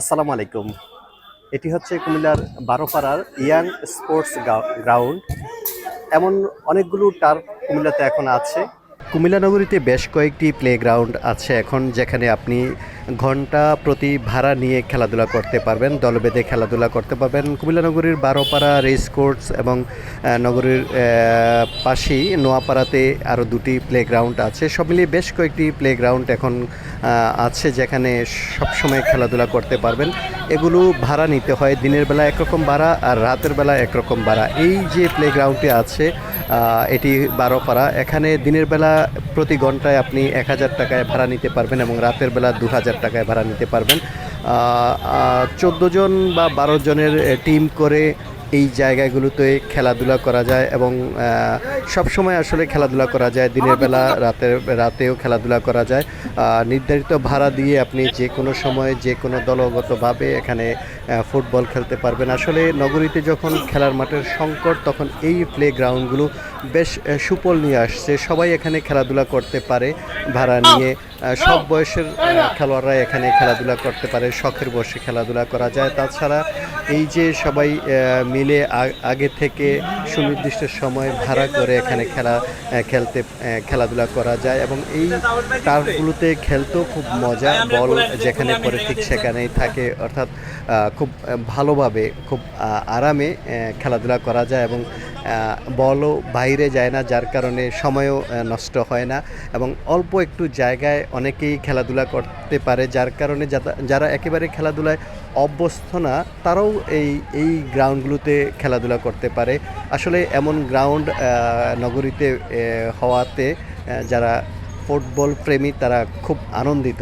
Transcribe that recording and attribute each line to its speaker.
Speaker 1: আসসালামু আলাইকুম। এটি হচ্ছে কুমিল্লার বারোপাড়ার ইয়াং স্পোর্টস গ্রাউন্ড। এমন অনেকগুলো টার্ফ কুমিল্লাতে এখন আছে। কুমিল্লা নগরীতে বেশ কয়েকটি প্লে গ্রাউন্ড আছে এখন, যেখানে আপনি ঘণ্টা প্রতি ভাড়া নিয়ে খেলাধুলা করতে পারবেন দলবেঁধে খেলাধুলা করতে পারবেন। কুমিল্লা নগরীর বারোপাড়া রেস কোর্স এবং নগরীর পাশেই নোয়াপাড়াতে আরও দুটি প্লে গ্রাউন্ড আছে। সব মিলিয়ে বেশ কয়েকটি প্লে গ্রাউন্ড এখন আছে যেখানে সবসময় খেলাধুলা করতে পারবেন। এগুলো ভাড়া নিতে হয়, দিনের বেলা একরকম ভাড়া আর রাতের বেলা একরকম ভাড়া। এই যে প্লে গ্রাউন্ডটি আছে এটি বারোপাড়া। এখানে দিনের বেলা প্রতি ঘন্টায় আপনি এক হাজার টাকায় ভাড়া নিতে পারবেন এবং রাতের বেলা দু হাজার টাকায় ভাড়া নিতে পারবেন। চোদ্দ জন বা বারো জনের টিম করে এই জায়গাগুলোতে খেলাধুলা করা যায় এবং সব সময় আসলে খেলাধুলা করা যায়, দিনের বেলা রাতের রাতেও খেলাধুলা করা যায়। নির্ধারিত ভাড়া দিয়ে আপনি যে কোনো সময় যে কোনো দলগতভাবে এখানে ফুটবল খেলতে পারবেন। আসলে নগরীতে যখন খেলার মাঠের সংকট, তখন এই প্লে গ্রাউন্ডগুলো বেশ সুফল নিয়ে আসছে। সবাই এখানে খেলাধুলা করতে পারে, ভাড়া নিয়ে। সব বয়সের খেলোয়াড়রা এখানে খেলাধুলা করতে পারে, শখের বসে খেলাধুলা করা যায়। তাছাড়া এই যে সবাই মিলে আগে থেকে সুনির্দিষ্ট সময় ভাড়া করে এখানে খেলা খেলতে খেলাধুলা করা যায় এবং এই টার্ফগুলোতে খেলতেও খুব মজা, বল যেখানে পরে ঠিক সেখানেই থাকে। অর্থাৎ খুব ভালোভাবে, খুব আরামে খেলাধুলা করা যায় এবং বলও বাইরে যায় না, যার কারণে সময়ও নষ্ট হয় না এবং অল্প একটু জায়গায় অনেকেই খেলাধুলা করতে পারে, যার কারণে যারা একেবারে খেলাধুলায় অভ্যস্ত না, তারাও এই এই গ্রাউন্ডগুলোতে খেলাধুলা করতে পারে। আসলে এমন গ্রাউন্ড নগরীতে হওয়াতে যারা ফুটবল প্রেমী, তারা খুব আনন্দিত।